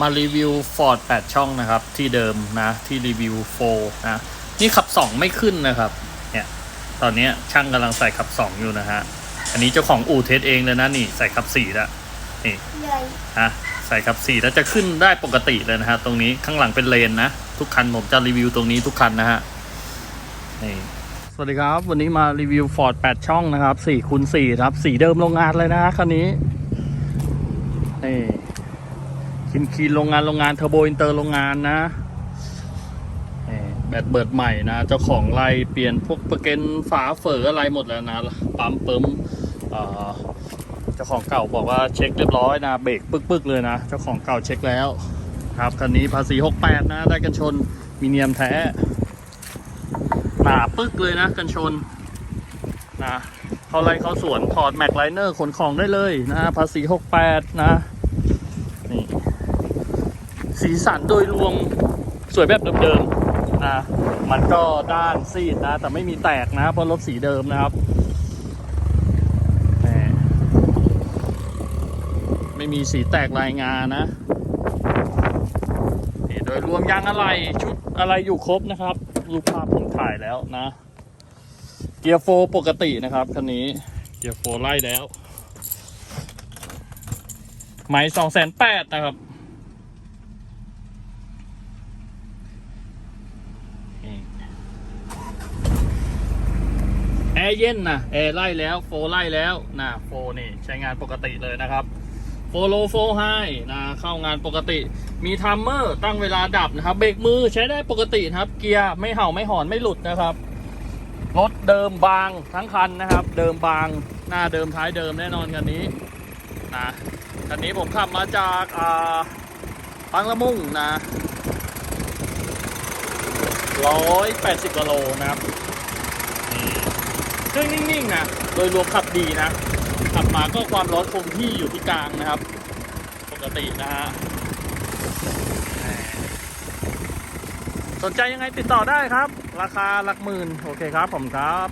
มารีวิว Ford 8 ช่องนะครับ ที่เดิมนะ ที่รีวิว4นะ นี่ขับ 2 ไม่ขึ้นนะครับ เนี่ย ตอนเนี้ยช่างกำลังใส่ขับ 2 อยู่นะฮะ อันนี้เจ้าของอู่เทสเองเลยนะนี่ใส่ขับ4แล้วนี่เลยฮะใส่ขับ4แล้วจะขึ้นได้ปกติเลยนะฮะตรงนี้ข้างหลังเป็นเลนนะ ทุกคันผมจะรีวิวตรงนี้ทุกคันนะฮะนี่สวัสดีครับ วันนี้มารีวิว Ford 8 ช่องนะครับ4คูณ4ครับสีเดิมโรงงานเลยนะฮะคันนี้นี่ คินคีนโรงงานโรงงานเทอร์โบอินเตอร์โรงงานนะแบตเบิดใหม่นะ เจ้าของไล่เปลี่ยนพวกประเกันฝาเฝออะไรหมดแล้วนะ ปั๊มเปิมเจ้าของเก่าบอกว่าเช็คเรียบร้อยนะ เบรกปึ๊กๆเลยนะ เจ้าของเก่าเช็คแล้ว ครับคันนี้ภาษี 68 นะ ได้กันชนมีเนียมแท้ หนาปึ๊กเลยนะ กันชนนะเขาไรเขาสวนถอดแม็กไลเนอร์ขนของได้เลยนะ ภาษี 68 นะนี่ สีสันโดยรวมสวยแบบเดิมๆนะมันก็ด้านซีดนะ แต่ไม่มีแตกนะ เพราะรถสีเดิมนะครับไม่มีสีแตกลายงานนะนี่โดยรวมยางอะไรชุดอะไรอยู่ครบนะครับ รูปภาพผมถ่ายแล้วนะ เกียร์โฟร์ปกตินะครับคันนี้เกียร์โฟร์ไล่แล้วไหมสองแสนแปดนะครับนี่แอ ร์เย็นนะแอร์ไล่แล้วโฟไล่แล้วนะโฟนี่ใช้งานปกติเลยนะครับโฟโลโฟไฮนะเข้างานปกติ มีทัมเมอร์ตั้งเวลาดับนะครับ เบรกมือใช้ได้ปกตินะครับ เกียร์ไม่เห่าไม่หอนไม่หลุดนะครับรถเดิมบางทั้งคันนะครับ เดิมบางหน้าเดิมท้ายเดิมแน่นอนคันนี้นะคันนี้ผมขับมาจากอ่าบางละมุ่งนะร้อยแปดสิบกิโลนะครับ เครื่องนิ่งๆนะโดยรวมขับดีนะ ขับมาก็ความร้อนคงที่อยู่ที่กลางนะครับ ปกตินะฮะสนใจยังไงติดต่อได้ครับ ราคาหลักหมื่น โอเคครับ ผมครับ